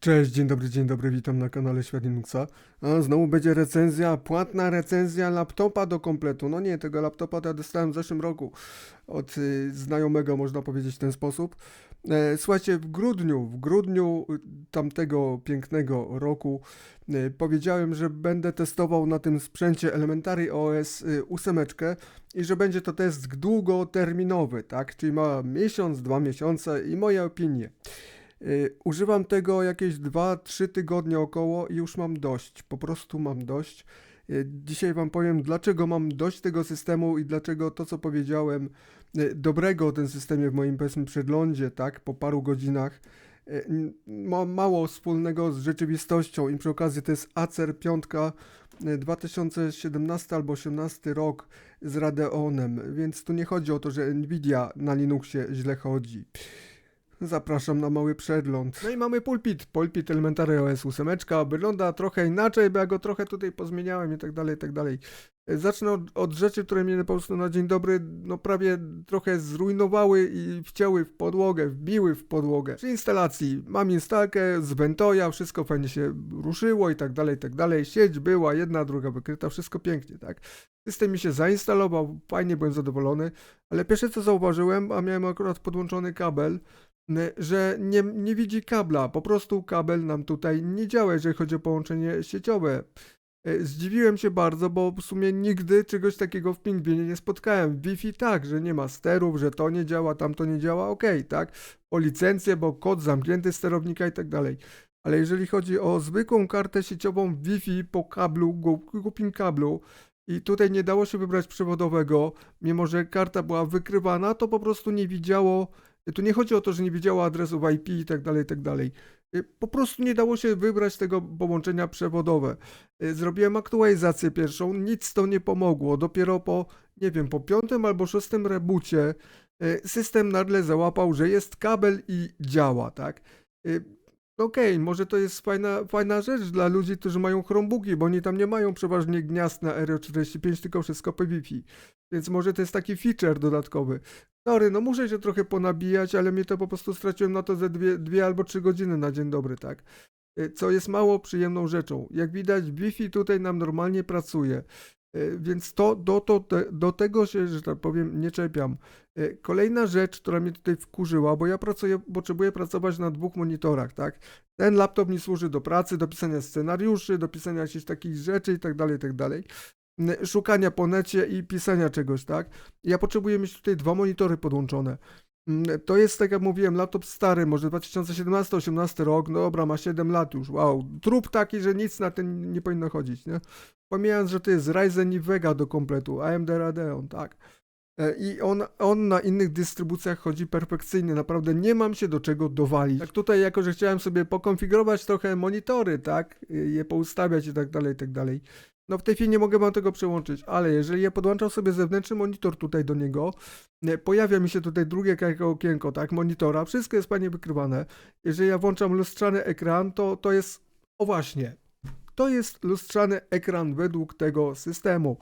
Cześć, dzień dobry, dzień dobry, witam na kanale Świat Linuxa. A znowu będzie recenzja, płatna recenzja laptopa do kompletu. No nie, tego laptopa to ja dostałem w zeszłym roku od y, znajomego, można powiedzieć w ten sposób. E, słuchajcie, w grudniu, w grudniu tamtego pięknego roku y, powiedziałem, że będę testował na tym sprzęcie Elementary OS y, 8 i że będzie to test długoterminowy, tak? Czyli ma miesiąc, dwa miesiące i moje opinie. Y, Używam tego jakieś 2-3 tygodnie około i już mam dość. Po prostu mam dość. Y, Dzisiaj Wam powiem, dlaczego mam dość tego systemu i dlaczego to, co powiedziałem, y, dobrego o tym systemie w moim powiedzmy przeglądzie, tak, po paru godzinach, ma mało wspólnego z rzeczywistością i przy okazji to jest Acer 5 y, 2017 albo 18 rok z Radeonem, więc tu nie chodzi o to, że Nvidia na Linuxie źle chodzi. Zapraszam na mały przegląd. No i mamy pulpit. Pulpit Elementary OS 8. Wygląda trochę inaczej, bo ja go trochę tutaj pozmieniałem i tak dalej, i tak dalej. Zacznę od, od rzeczy, które mnie po prostu na dzień dobry no prawie trochę zrujnowały i wcięły w podłogę, wbiły w podłogę. Przy instalacji mam instalkę z Ventoya, wszystko fajnie się ruszyło i tak dalej, i tak dalej. Sieć była, jedna, druga wykryta, wszystko pięknie, tak. System mi się zainstalował, fajnie byłem zadowolony, ale pierwsze co zauważyłem, a miałem akurat podłączony kabel, że nie, nie widzi kabla, po prostu kabel nam tutaj nie działa, jeżeli chodzi o połączenie sieciowe. E, Zdziwiłem się bardzo, bo w sumie nigdy czegoś takiego w Pingwinie nie spotkałem. Wi-Fi tak, że nie ma sterów, że to nie działa, tamto nie działa, okej, tak? O licencję, bo kod zamknięty sterownika i tak dalej. Ale jeżeli chodzi o zwykłą kartę sieciową Wi-Fi po kablu, głupim kablu, i tutaj nie dało się wybrać przewodowego, mimo że karta była wykrywana, to po prostu nie widziało tu nie chodzi o to, że nie wiedziało adresów IP i tak dalej, i tak dalej. Y, Po prostu nie dało się wybrać tego połączenia przewodowe. Y, Zrobiłem aktualizację pierwszą, nic to nie pomogło. Dopiero po, nie wiem, po piątym albo szóstym rebucie y, system nagle załapał, że jest kabel i działa, tak? Okej, może to jest fajna, fajna rzecz dla ludzi, którzy mają Chromebooki, bo oni tam nie mają przeważnie gniazd na RO45, tylko wszystko po Wi-Fi. Więc może to jest taki feature dodatkowy. Sorry, no muszę się trochę ponabijać, ale mnie to po prostu straciłem na to ze dwie, dwie albo trzy godziny na dzień dobry, tak? Y, Co jest mało przyjemną rzeczą. Jak widać, Wi-Fi tutaj nam normalnie pracuje. Y, Więc to, do, to, do tego się, że tak powiem, nie czepiam. Y, Kolejna rzecz, która mnie tutaj wkurzyła, bo ja pracuję, potrzebuję pracować na dwóch monitorach, tak? Ten laptop mi służy do pracy, do pisania scenariuszy, do pisania jakichś takich rzeczy i tak Szukania po necie i pisania czegoś, tak? Ja potrzebuję mieć tutaj dwa monitory podłączone. To jest, tak jak mówiłem, laptop stary, może 2017-18 rok, no dobra, ma 7 lat już, wow. Trup taki, że nic na ten nie powinno chodzić, nie? Pomijając, że to jest Ryzen i Vega do kompletu, AMD Radeon, tak. E, I on, on na innych dystrybucjach chodzi perfekcyjnie, naprawdę nie mam się do czego dowalić. Tak tutaj, jako że chciałem sobie pokonfigurować trochę monitory, tak, y, je poustawiać i tak dalej, i tak dalej. No w tej chwili nie mogę wam tego przełączyć, ale jeżeli ja podłączam sobie zewnętrzny monitor tutaj do niego, nie, pojawia mi się tutaj drugie okienko, tak, monitora, wszystko jest fajnie wykrywane. Jeżeli ja włączam lustrzany ekran, to, to jest, o właśnie, to jest lustrzany ekran według tego systemu.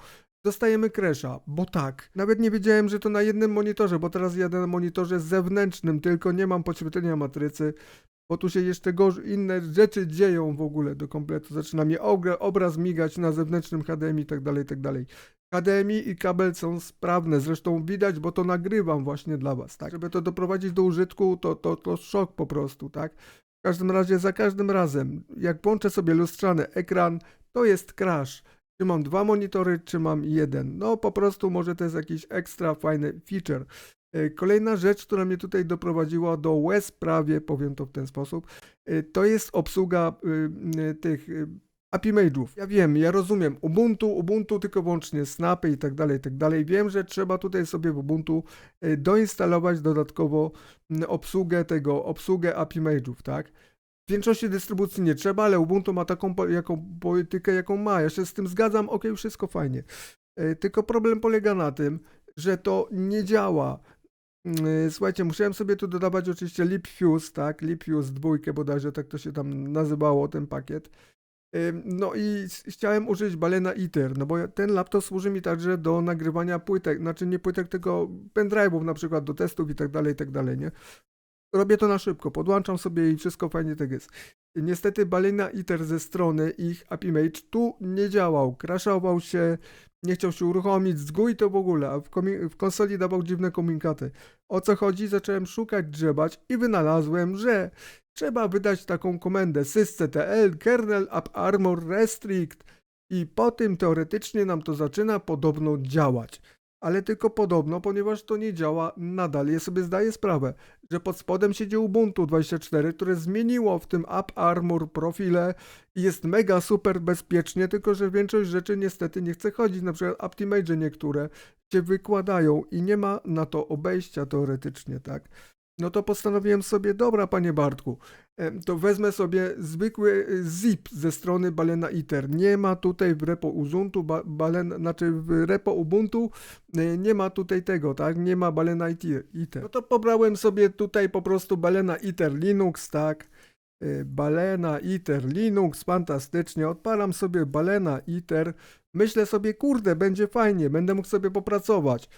Dostajemy crasha, bo tak. Nawet nie wiedziałem, że to na jednym monitorze, bo teraz jadę na monitorze zewnętrznym, tylko nie mam podświetlenia matrycy, bo tu się jeszcze gorzej, inne rzeczy dzieją w ogóle do kompletu. Zaczyna ogra- obraz migać na zewnętrznym HDMI tak dalej, tak dalej. HDMI i kabel są sprawne, zresztą widać, bo to nagrywam właśnie dla was, tak? Żeby to doprowadzić do użytku, to, to, to szok po prostu, tak? W każdym razie, za każdym razem, jak włączę sobie lustrzany ekran, to jest crash. Czy mam dwa monitory, czy mam jeden? No po prostu może to jest jakiś ekstra fajny feature. E, Kolejna rzecz, która mnie tutaj doprowadziła do łez prawie, powiem to w ten sposób, e, to jest obsługa y, tych API Mage'ów. Ja wiem, ja rozumiem, Ubuntu, Ubuntu tylko wyłącznie snapy i tak dalej, i tak dalej. Wiem, że trzeba tutaj sobie w Ubuntu doinstalować dodatkowo obsługę tego, obsługę API Mage'ów, tak? W większości dystrybucji nie trzeba, ale Ubuntu ma taką jaką politykę, jaką ma. Ja się z tym zgadzam, ok, wszystko fajnie. E, Tylko problem polega na tym, że to nie działa. Mm, Słuchajcie, musiałem sobie tu dodawać oczywiście LibFuse, tak? LibFuse dwójkę bodajże, tak to się tam nazywało, ten pakiet. Ym, No i chciałem użyć Balena ITER, no bo ten laptop służy mi także do nagrywania płytek, znaczy nie płytek, tylko pendrive'ów na przykład do testów i tak dalej, i tak dalej, nie? Robię to na szybko, podłączam sobie i wszystko fajnie tak jest. Niestety Balena Iter ze strony ich API Mage tu nie działał, crashował się, nie chciał się uruchomić, z GUI to w ogóle, a w, w konsoli dawał dziwne komunikaty. O co chodzi? Zacząłem szukać, grzebać i wynalazłem, że trzeba wydać taką komendę sysctl kernel app armor restrict i po tym teoretycznie nam to zaczyna podobno działać. Ale tylko podobno, ponieważ to nie działa nadal. Ja sobie zdaję sprawę, że pod spodem siedzi Ubuntu 24, które zmieniło w tym App Armor profile i jest mega super bezpiecznie, tylko że większość rzeczy niestety nie chce chodzić. Na przykład Optimage niektóre się wykładają i nie ma na to obejścia teoretycznie, tak? No to postanowiłem sobie, dobra panie Bartku, em, to wezmę sobie zwykły y, zip ze strony Balena Iter. Nie ma tutaj w repo Ubuntu, ba, Balen, znaczy w repo Ubuntu y, nie ma tutaj tego, tak? Nie ma Balena Iter-. No to pobrałem sobie tutaj po prostu Balena Iter Linux, tak? Balena Iter Linux, fantastycznie. Odpalam sobie Balena Iter. Myślę sobie, kurde, będzie fajnie, będę mógł sobie popracować.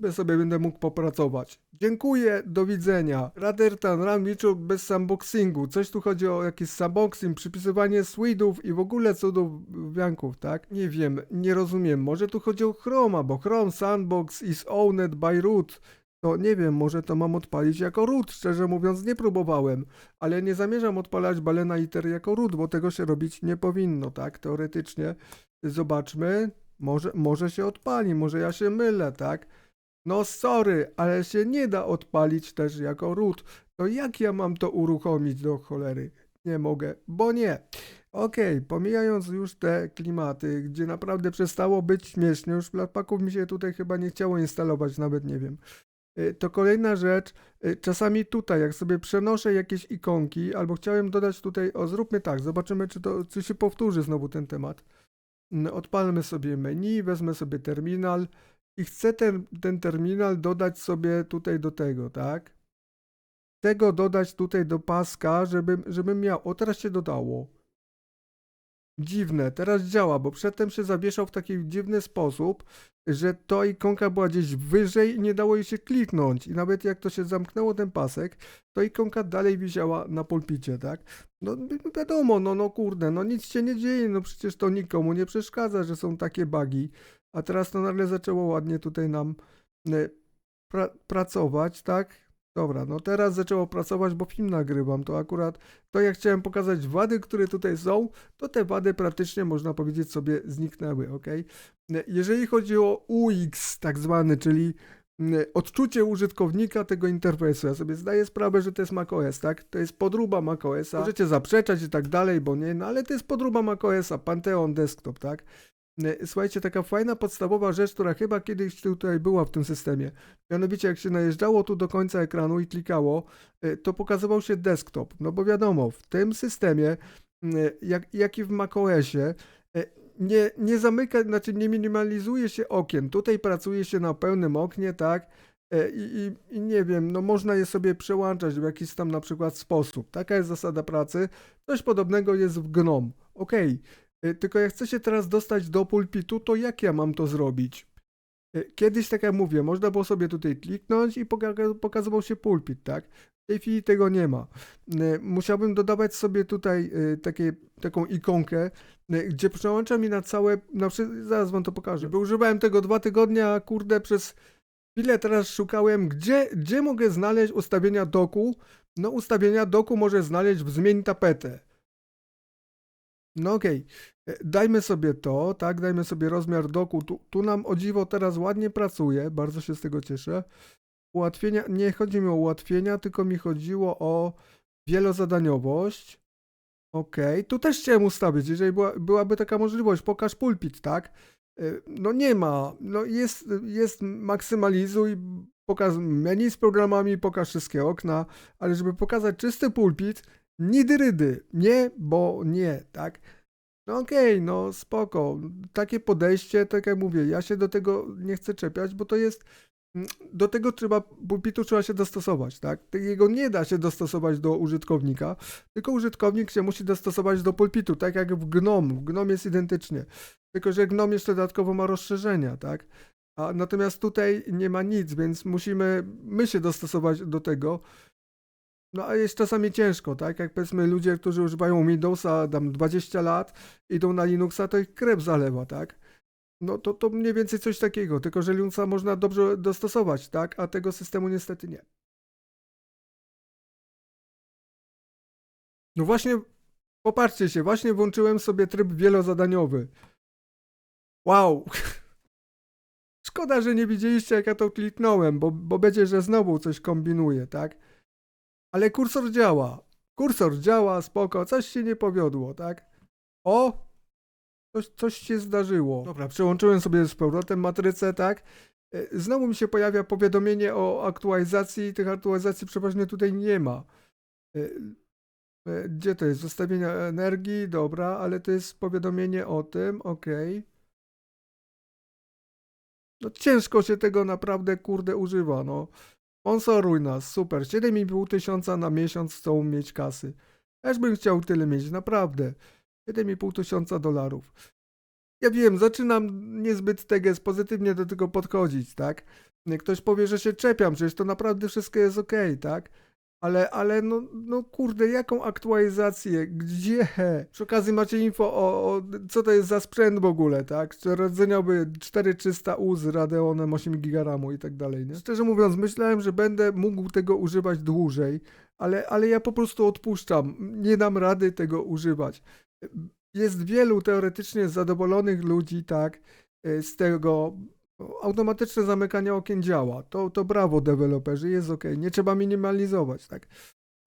Ja sobie będę mógł popracować. Dziękuję, do widzenia. Radertan liczył bez sandboxingu. Coś tu chodzi o jakiś sandboxing, przypisywanie swidów i w ogóle cudów wianków, tak? Nie wiem, nie rozumiem. Może tu chodzi o Chroma, bo Chrome Sandbox is owned by root. To nie wiem, może to mam odpalić jako root. Szczerze mówiąc, nie próbowałem, ale nie zamierzam odpalać Balena Iter jako root, bo tego się robić nie powinno, tak? Teoretycznie. Zobaczmy. Może, może się odpali, może ja się mylę, tak? No sorry, ale się nie da odpalić też jako root. To jak ja mam to uruchomić do cholery? Nie mogę, bo nie. Okej, pomijając już te klimaty, gdzie naprawdę przestało być śmiesznie, już flatpaków mi się tutaj chyba nie chciało instalować, nawet nie wiem. Y, To kolejna rzecz, y, czasami tutaj, jak sobie przenoszę jakieś ikonki, albo chciałem dodać tutaj, o zróbmy tak, zobaczymy czy to czy się powtórzy znowu ten temat. Odpalmy sobie menu, wezmę sobie terminal i chcę ten, ten terminal dodać sobie tutaj do tego, tak? Chcę go dodać tutaj do paska, żebym, żebym miał. O, teraz się dodało. Dziwne, teraz działa, bo przedtem się zawieszał w taki dziwny sposób, że to ikonka była gdzieś wyżej i nie dało jej się kliknąć. I nawet jak to się zamknęło ten pasek, to ikonka dalej wisiała na pulpicie, tak? No wi- wiadomo, no, no kurde, no nic się nie dzieje, no przecież to nikomu nie przeszkadza, że są takie bugi. A teraz to nagle zaczęło ładnie tutaj nam e, pra pracować, tak? Dobra, no teraz zaczęło pracować, bo film nagrywam. To akurat to jak chciałem pokazać wady, które tutaj są, to te wady praktycznie można powiedzieć sobie zniknęły, ok? Jeżeli chodzi o UX tak zwany, czyli mm, odczucie użytkownika tego interfejsu, ja sobie zdaję sprawę, że to jest macOS, tak? To jest podróba macOSa. Możecie zaprzeczać i tak dalej, bo nie, no ale to jest podróba macOSa, Pantheon Desktop, tak? E, Słuchajcie, taka fajna podstawowa rzecz, która chyba kiedyś tutaj była w tym systemie. Mianowicie, jak się najeżdżało tu do końca ekranu i klikało, e, to pokazywał się desktop. No bo wiadomo, w tym systemie, e, jak, jak i w macOSie, nie, nie zamyka, znaczy nie minimalizuje się okien. Tutaj pracuje się na pełnym oknie, tak? I, i, I nie wiem, no można je sobie przełączać w jakiś tam na przykład sposób. Taka jest zasada pracy. Coś podobnego jest w GNOME. Okej. Y, Tylko jak chcę się teraz dostać do pulpitu, to jak ja mam to zrobić? Y, Kiedyś, tak jak mówię, można było sobie tutaj kliknąć i poka- pokazywał się pulpit, tak? W tej chwili tego nie ma. Y, Musiałbym dodawać sobie tutaj takie, taką ikonkę, gdzie przełącza mi na całe, na zaraz wam to pokażę, bo używałem tego dwa tygodnie, a kurde przez chwilę teraz szukałem, gdzie, gdzie mogę znaleźć ustawienia doku. No ustawienia doku może znaleźć w zmień tapetę. No okej, E, dajmy sobie to, tak, dajmy sobie rozmiar doku. Tu, tu nam o dziwo teraz ładnie pracuje, bardzo się z tego cieszę. Ułatwienia, nie chodzi mi o ułatwienia, tylko mi chodziło o wielozadaniowość. Okej, tu też chciałem ustawić, jeżeli była, byłaby taka możliwość, pokaż pulpit, tak? E, No nie ma, no jest, jest maksymalizuj, pokaż menu z programami, pokaż wszystkie okna, ale żeby pokazać czysty pulpit, nidy rydy, nie, bo nie, tak? No okej, no spoko. Takie podejście, tak jak mówię, ja się do tego nie chcę czepiać, bo to jest. mm, Do tego trzeba, pulpitu trzeba się dostosować, tak? Jego nie da się dostosować do użytkownika, tylko użytkownik się musi dostosować do pulpitu, tak jak w GNOME. W GNOME jest identycznie. Tylko, że GNOME jeszcze dodatkowo ma rozszerzenia, tak? A natomiast tutaj nie ma nic, więc musimy my się dostosować do tego. No a jest czasami ciężko, tak? Jak powiedzmy ludzie, którzy używają Windowsa tam 20 lat, idą na Linuxa, to ich krew zalewa, tak? No to, to mniej więcej coś takiego, tylko że Linuxa można dobrze dostosować, tak? A tego systemu niestety nie. No właśnie, popatrzcie się, właśnie włączyłem sobie tryb wielozadaniowy. Wow! Szkoda, że nie widzieliście, jak ja to kliknąłem, bo, bo będzie, że znowu coś kombinuje, tak? Ale kursor działa. Kursor działa, spoko, coś się nie powiodło, tak? O! Coś, coś się zdarzyło. Dobra, przełączyłem sobie z powrotem matrycę, tak? E, Znowu mi się pojawia powiadomienie o aktualizacji. Tych aktualizacji przeważnie tutaj nie ma. E, e, Gdzie to jest? Zostawienia energii, dobra, ale to jest powiadomienie o tym, okej. No ciężko się tego naprawdę, kurde, używa, no. Sponsoruj nas, super. 7,5 tysiąca na miesiąc chcą mieć kasy. Też bym chciał tyle mieć, naprawdę. 7,5 tysiąca dolarów. Ja wiem, zaczynam niezbyt teges pozytywnie do tego podchodzić, tak? Ktoś powie, że się czepiam, przecież to naprawdę wszystko jest okej, tak? Ale, ale no, no kurde, jaką aktualizację? Gdzie? Przy okazji macie info o, o co to jest za sprzęt w ogóle, tak? Czy rdzeniowy 4300U z Radeonem 8 GB i tak dalej, nie? Szczerze mówiąc, myślałem, że będę mógł tego używać dłużej, ale, ale ja po prostu odpuszczam. Nie dam rady tego używać. Jest wielu teoretycznie zadowolonych ludzi, tak, y, z tego automatyczne zamykanie okien działa. To, to brawo deweloperzy, jest ok, nie trzeba minimalizować, tak.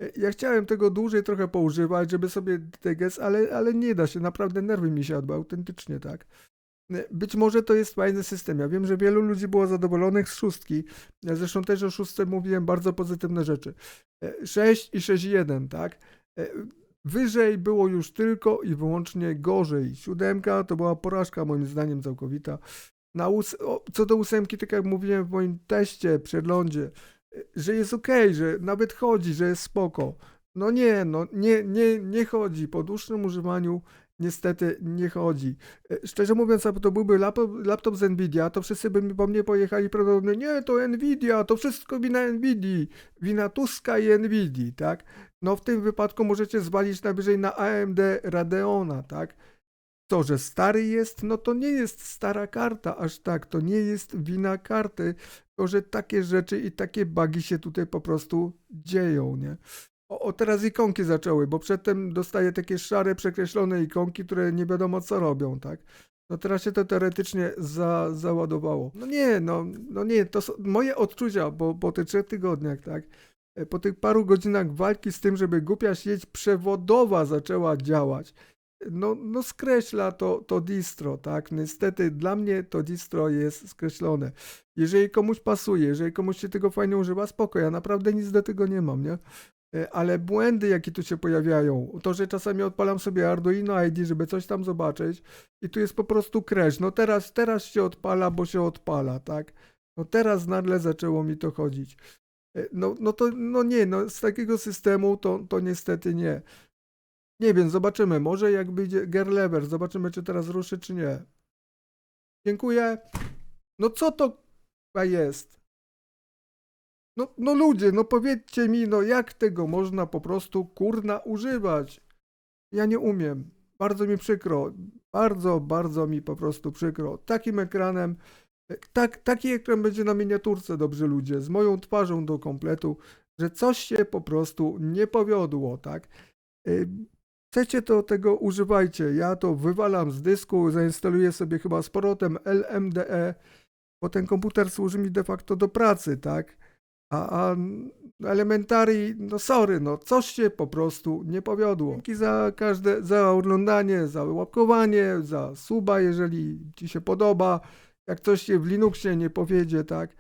Y, Ja chciałem tego dłużej trochę poużywać, żeby sobie teges, ale, ale nie da się, naprawdę nerwy mi siadły, autentycznie, tak. Y, Być może to jest fajny system. Ja wiem, że wielu ludzi było zadowolonych z szóstki. Ja zresztą też o szóstce mówiłem bardzo pozytywne rzeczy. Y, 6 i 6.1, tak. Wyżej było już tylko i wyłącznie gorzej. Siódemka to była porażka moim zdaniem całkowita. Na ós- o, co do ósemki, tak jak mówiłem w moim teście, przeglądzie, y, że jest okej, że nawet chodzi, że jest spoko. No nie, no nie, nie, nie chodzi. Po dłuższym używaniu niestety nie chodzi. Y, Szczerze mówiąc, aby to byłby laptop, laptop z Nvidia, to wszyscy by po mnie pojechali prawdopodobnie, nie, to Nvidia, to wszystko wina Nvidii, wina Tuska i Nvidii, tak? No w tym wypadku możecie zwalić najwyżej na AMD Radeona, tak? To, że stary jest, no to nie jest stara karta, aż tak, to nie jest wina karty, to, że takie rzeczy i takie bugi się tutaj po prostu dzieją, nie? O, o teraz ikonki zaczęły, bo przedtem dostaję takie szare, przekreślone ikonki, które nie wiadomo co robią, tak? No teraz się to teoretycznie za, załadowało. No nie, no, no nie, to są moje odczucia po, po tych trzech tygodniach, tak? E, Po tych paru godzinach walki z tym, żeby głupia sieć przewodowa zaczęła działać, no, no skreśla to, to distro, tak? Niestety dla mnie to distro jest skreślone. Jeżeli komuś pasuje, jeżeli komuś się tego fajnie używa, spoko, ja naprawdę nic do tego nie mam, nie? E, Ale błędy, jakie tu się pojawiają, to, że czasami odpalam sobie Arduino ID, żeby coś tam zobaczyć i tu jest po prostu crash. No teraz, teraz się odpala, bo się odpala, tak? No teraz nagle zaczęło mi to chodzić. E, No, no to, no nie, no z takiego systemu to, to niestety nie. Nie wiem, zobaczymy. Może jak wyjdzie Gerlever, zobaczymy, czy teraz ruszy, czy nie. Dziękuję. No co to k***a jest? No, no ludzie, no powiedzcie mi, no jak tego można po prostu kurna używać? Ja nie umiem. Bardzo mi przykro. Bardzo, bardzo mi po prostu przykro. Takim ekranem, tak, taki ekran będzie na miniaturce, dobrzy ludzie, z moją twarzą do kompletu, że coś się po prostu nie powiodło, tak? Chcecie to tego używajcie. Ja to wywalam z dysku, zainstaluję sobie chyba z powrotem LMDE, bo ten komputer służy mi de facto do pracy, tak? A, a elementary, no sorry, no coś się po prostu nie powiodło. Dzięki za każde, za oglądanie, za łapkowanie, za suba, jeżeli ci się podoba. Jak coś się w Linuxie nie powiedzie, tak?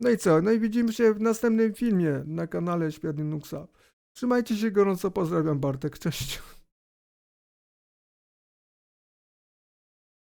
No i co? No i widzimy się w następnym filmie na kanale Świat Linuxa. Trzymajcie się gorąco, pozdrawiam Bartek, cześć.